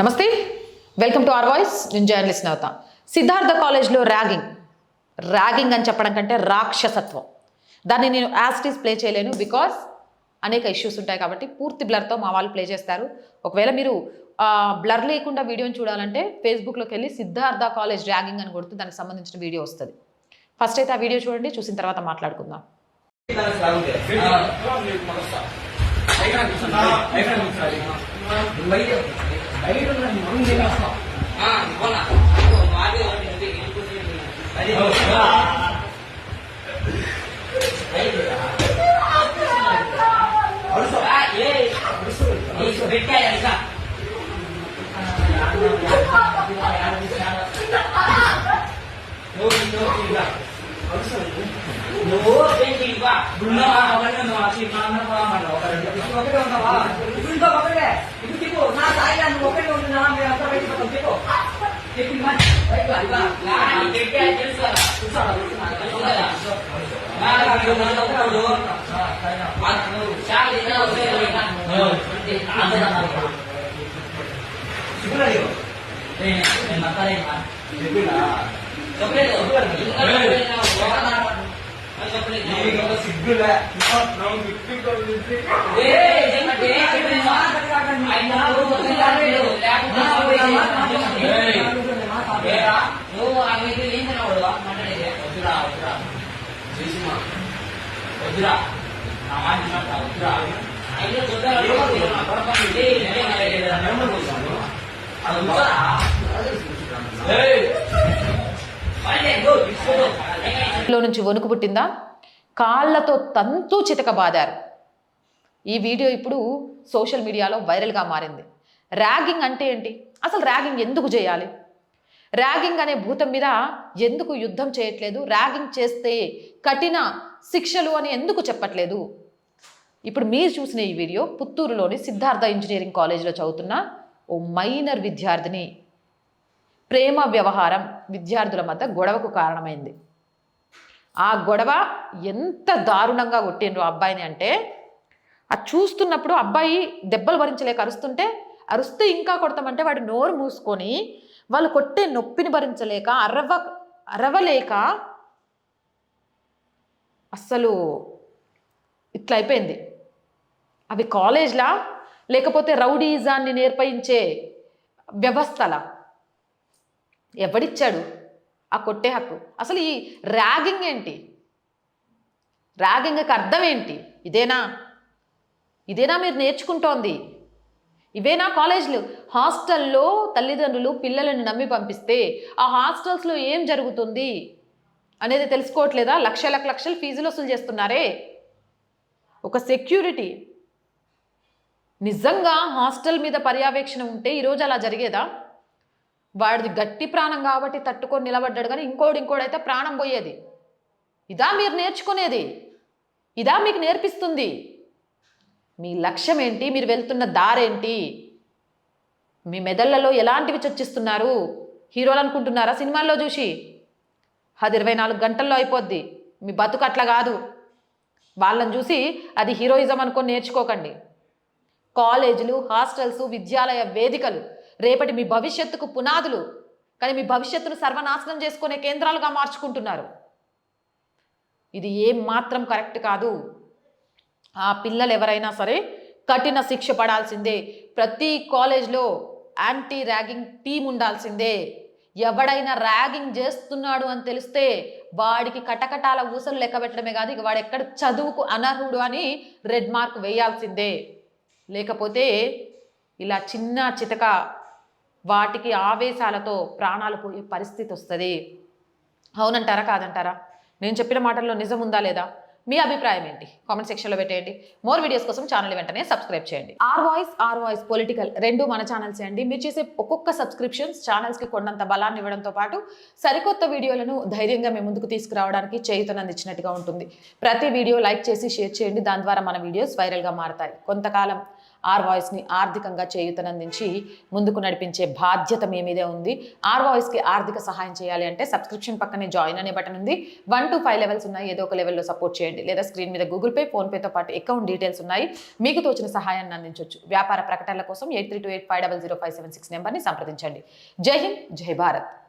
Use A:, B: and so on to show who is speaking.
A: నమస్తే. Welcome to R voice నేను journalist నవత. సిద్ధార్థ కాలేజ్లో ర్యాగింగ్. ర్యాగింగ్ అని చెప్పడం కంటే రాక్షసత్వం. దాన్ని నేను యాస్టీస్ ప్లే చేయలేను బికాస్ అనేక ఇష్యూస్ ఉంటాయి కాబట్టి పూర్తి బ్లర్తో మా వాళ్ళు ప్లే చేస్తారు. ఒకవేళ మీరు బ్లర్ లేకుండా వీడియోని చూడాలంటే ఫేస్బుక్లోకి వెళ్ళి సిద్ధార్థ కాలేజ్ ర్యాగింగ్ అని కొడుతూ దానికి సంబంధించిన వీడియో వస్తుంది. ఫస్ట్ అయితే ఆ వీడియో చూడండి చూసిన తర్వాత మాట్లాడుకుందాం.
B: నువ్వు పెంచివా ఉన్నావా ఒకటే నువ్వు అసలు మనం ఒకటే ఉన్నావా ఇప్పుడు ఇంకా ఒకటే ಸಿಗ್ಲಿಲ್ಲ ನಾವು ಬಿಟ್ಟು వద్దురా. నా మాట వినొద్దా? వద్దురా. అయితే చూద్దాం, అది ఉంచరా?
A: లో నుంచి వణుకు పుట్టిందా? కాళ్ళతో తంతు చితక బాదారు ఈ వీడియో ఇప్పుడు సోషల్ మీడియాలో వైరల్గా మారింది. ర్యాగింగ్ అంటే ఏంటి? అసలు ర్యాగింగ్ ఎందుకు చేయాలి? ర్యాగింగ్ అనే భూతం మీద ఎందుకు యుద్ధం చేయట్లేదు? ర్యాగింగ్ చేస్తే కఠిన శిక్షలు అని ఎందుకు చెప్పట్లేదు? ఇప్పుడు మీరు చూసిన ఈ వీడియో పుత్తూరులోని సిద్ధార్థ ఇంజనీరింగ్ కాలేజీలో చదువుతున్న ఓ మైనర్ విద్యార్థిని. ప్రేమ వ్యవహారం విద్యార్థుల మధ్య గొడవకు కారణమైంది. ఆ గొడవ ఎంత దారుణంగా కొట్టిండ్రు ఆ అబ్బాయిని అంటే అది చూస్తున్నప్పుడు అబ్బాయి దెబ్బలు భరించలేక అరుస్తుంటే అరుస్తే ఇంకా కొడతామంటే వాడు నోరు మూసుకొని వాళ్ళు కొట్టే నొప్పిని భరించలేక అరవ అరవలేక అస్సలు ఇట్లా అయిపోయింది. అవి కాలేజ్లా లేకపోతే రౌడీజాన్ని నేర్పించే వ్యవస్థలా. ఎవడిచ్చాడు ఆ కొట్టే హక్కు? అసలు ఈ ర్యాగింగ్ ఏంటి? ర్యాగింగ్కి అర్థం ఏంటి? ఇదేనా? ఇదేనా మీరు నేర్చుకుంటోంది? ఇవేనా కాలేజీలు? హాస్టల్లో తల్లిదండ్రులు పిల్లలను నమ్మి పంపిస్తే ఆ హాస్టల్స్లో ఏం జరుగుతుంది? అనేది తెలుసుకోవట్లేదా? లక్షలకు లక్షలు ఫీజులు వసూలు చేస్తున్నారే? ఒక సెక్యూరిటీ. నిజంగా హాస్టల్ మీద పర్యవేక్షణ ఉంటే ఈరోజు అలా జరిగేదా? వాడిది గట్టి ప్రాణం కాబట్టి తట్టుకొని నిలబడ్డాడు కానీ ఇంకోటి ఇంకోడైతే ప్రాణం పోయేది. ఇదా మీరు నేర్చుకునేది. ఇదా మీకు నేర్పిస్తుంది. మీ లక్ష్యం ఏంటి మీరు వెళ్తున్న దారేంటి? మీ మెదళ్ళలో ఎలాంటివి చర్చిస్తున్నారు హీరోలు అనుకుంటున్నారా సినిమాల్లో చూసి? అది ఇరవై నాలుగు గంటల్లో అయిపోద్ది. మీ బతుకు అట్లా కాదు. వాళ్ళని చూసి అది హీరోయిజం అనుకొని నేర్చుకోకండి. కాలేజీలు హాస్టల్స్ విద్యాలయ వేదికలు రేపటి మీ భవిష్యత్తుకు పునాదులు. కానీ మీ భవిష్యత్తును సర్వనాశనం చేసుకునే కేంద్రాలుగా మార్చుకుంటున్నారు. ఇది ఏం మాత్రం కరెక్ట్ కాదు. ఆ పిల్లలు ఎవరైనా సరే కఠిన శిక్ష పడాల్సిందే. ప్రతి కాలేజ్లో యాంటీ ర్యాగింగ్ టీం ఉండాల్సిందే. ఎవడైనా ర్యాగింగ్ చేస్తున్నాడు అని తెలిస్తే వాడికి కటకటాల ఊసలు లెక్క పెట్టడమే కాదు ఇక వాడు ఎక్కడ చదువుకు అనర్హుడు అని రెడ్ మార్క్ వేయాల్సిందే. లేకపోతే ఇలా చిన్న చితక వాటికి ఆవేశాలతో ప్రాణాలు పోయే పరిస్థితి వస్తుంది. అవునంటారా కాదంటారా? నేను చెప్పిన మాటల్లో నిజం ఉందా లేదా? మీ అభిప్రాయం ఏంటి? కామెంట్ సెక్షన్లో పెట్టేయండి. మోర్ వీడియోస్ కోసం ఛానల్ వెంటనే సబ్స్క్రైబ్ చేయండి. R voice R voice political రెండు మన ఛానల్స్ అండి. మీరు చేసే ఒక్కొక్క సబ్స్క్రిప్షన్స్ ఛానల్స్కి కొండంత బలాన్ని ఇవ్వడంతో పాటు సరికొత్త వీడియోలను ధైర్యంగా మేము ముందుకు తీసుకురావడానికి చేయుతనందించినట్టుగా ఉంటుంది. ప్రతి వీడియో లైక్ చేసి షేర్ చేయండి. దాని ద్వారా మన వీడియోస్ వైరల్గా మారతాయి. కొంతకాలం ఆర్ వాయిస్ని ఆర్థికంగా చేయూతనందించి ముందుకు నడిపించే బాధ్యత మీ మీదే ఉంది. ఆర్ వాయిస్కి ఆర్థిక సహాయం చేయాలి అంటే సబ్స్క్రిప్షన్ పక్కనే జాయిన్ అనే బటన్ ఉంది. వన్ టు ఫైవ్ లెవెల్స్ ఉన్నాయి. ఏదో ఒక లెవెల్లో సపోర్ట్ చేయండి. లేదా స్క్రీన్ మీద గూగుల్ పే ఫోన్పేతో పాటు అకౌంట్ డీటెయిల్స్ ఉన్నాయి. మీకు తోచిన సహాయాన్ని అందించవచ్చు వ్యాపార ప్రకటనల కోసం eight three two eight five double zero five seven six నెంబర్ని సంప్రదించండి. జై హింద్ జై భారత్.